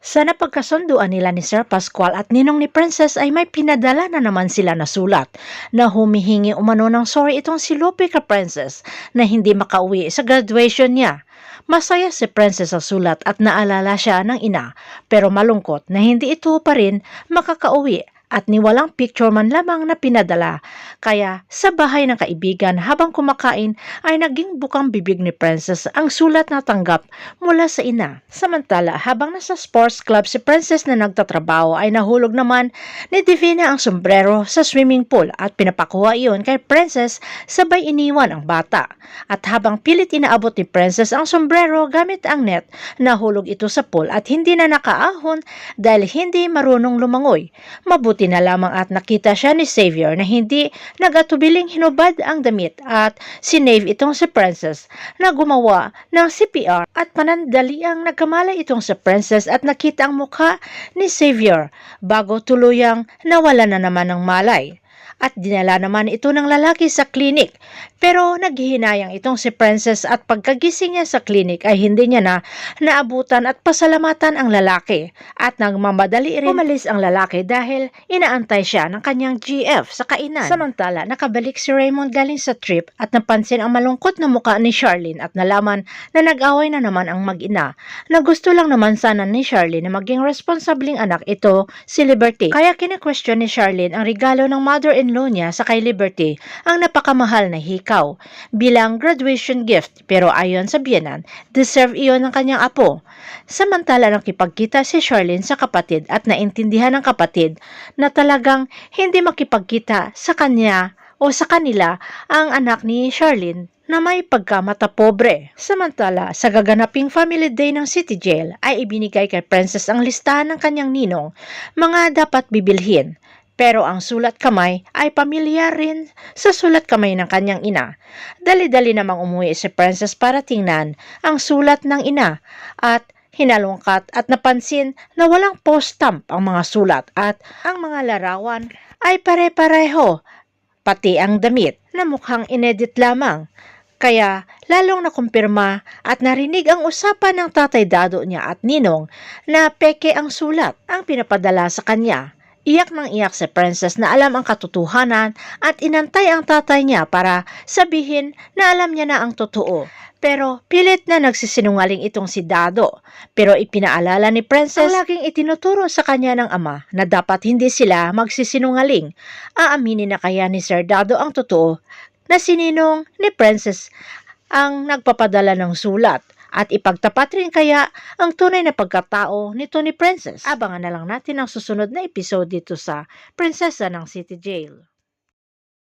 Sa napagkasunduan nila ni Sir Pascual at ninong ni Princess ay may pinadala na naman sila na sulat na humihingi umano ng sorry itong si Lupe ka Princess na hindi makauwi sa graduation niya. Masaya si Princess sa sulat at naalala siya ng ina pero malungkot na hindi ito pa rin makakauwi at ni walang picture man lamang na pinadala. Kaya sa bahay ng kaibigan habang kumakain ay naging bukang bibig ni Princess ang sulat na tanggap mula sa ina. Samantala habang nasa sports club si Princess na nagtatrabaho ay nahulog naman ni Divina ang sombrero sa swimming pool at pinapakuha iyon kay Princess sabay iniwan ang bata. At habang pilit inaabot ni Princess ang sombrero gamit ang net, nahulog ito sa pool at hindi na nakaahon dahil hindi marunong lumangoy. Mabuti na lamang at nakita siya ni Xavier na hindi nagatubiling hinubad ang damit at sinave itong si Princess na gumawa ng CPR at panandali ang nagkamalay itong si Princess at nakita ang mukha ni Xavier bago tuluyang nawala na naman ng malay. At dinala naman ito ng lalaki sa klinik. Pero naghihinayang itong si Princess at pagkagising niya sa klinik ay hindi niya na naabutan at pasalamatan ang lalaki. At nagmamadali rin umalis ang lalaki dahil inaantay siya ng kanyang GF sa kainan. Samantala, nakabalik si Raymond galing sa trip at napansin ang malungkot na mukha ni Charlene at nalaman na nag-away na naman ang mag-ina na gusto lang naman sana ni Charlene na maging responsabling anak ito si Liberty. Kaya kine-question ni Charlene ang regalo ng mother-in-law niya sa kay Liberty ang napakamahal na hikaw bilang graduation gift pero ayon sa biyenan, deserve iyon ng kanyang apo. Samantala nakipagkita si Charlene sa kapatid at naintindihan ng kapatid na talagang hindi makipagkita sa kanya o sa kanila ang anak ni Charlene na may pagkamata pobre. Samantala, sa gaganaping family day ng City Jail ay ibinigay kay Princess ang listahan ng kanyang ninong mga dapat bibilhin. Pero ang sulat kamay ay pamilyar rin sa sulat kamay ng kanyang ina. Dali-dali namang umuwi si Princess para tingnan ang sulat ng ina at hinalungkat at napansin na walang post-stamp ang mga sulat at ang mga larawan ay pare-pareho, pati ang damit na mukhang inedit lamang. Kaya lalong nakumpirma at narinig ang usapan ng tatay dado niya at ninong na peke ang sulat ang pinapadala sa kanya. Iyak ng iyak si Princess na alam ang katotohanan at inantay ang tatay niya para sabihin na alam niya na ang totoo. Pero pilit na nagsisinungaling itong si Dado. Pero ipinaalala ni Princess ang laging itinuturo sa kanya ng ama na dapat hindi sila magsisinungaling. Aaminin na kaya ni Sir Dado ang totoo na sininong ni Princess ang nagpapadala ng sulat at ipagtapat rin kaya ang tunay na pagkatao nito ni Princess. Abangan na lang natin ang susunod na episode dito sa Prinsesa ng City Jail.